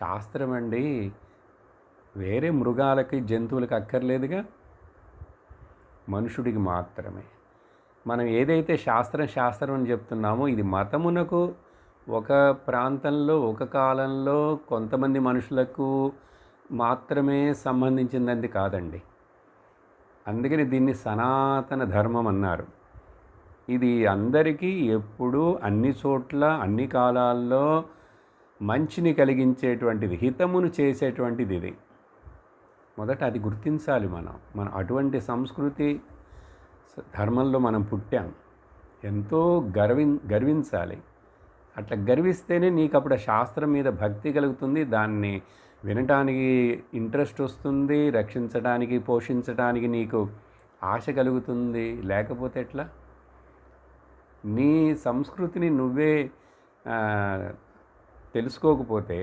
శాస్త్రం అండి వేరే మృగాలకి జంతువులకి అక్కర్లేదుగా. మనుషుడికి మాత్రమే. మనం ఏదైతే శాస్త్రం శాస్త్రం అని చెప్తున్నామో ఇది మతమునకు ఒక ప్రాంతంలో ఒక కాలంలో కొంతమంది మనుషులకు మాత్రమే సంబంధించింది కాదండి. అందుకని దీన్ని సనాతన ధర్మం అన్నారు. ఇది అందరికీ ఎప్పుడూ అన్ని చోట్ల అన్ని కాలాల్లో మంచిని కలిగించేటువంటిది హితమును చేసేటువంటిది ఇది. మొదట అది గుర్తించాలి మనం. మనం అటువంటి సంస్కృతి ధర్మంలో మనం పుట్టాం. ఎంతో గర్వి గర్వించాలి. అట్లా గర్విస్తేనే నీకు అప్పుడు శాస్త్రం మీద భక్తి కలుగుతుంది. దాన్ని వినటానికి ఇంట్రెస్ట్ వస్తుంది. రక్షించడానికి పోషించడానికి నీకు ఆశ కలుగుతుంది. లేకపోతే ఎట్లా? నీ సంస్కృతిని నువ్వే తెలుసుకోకపోతే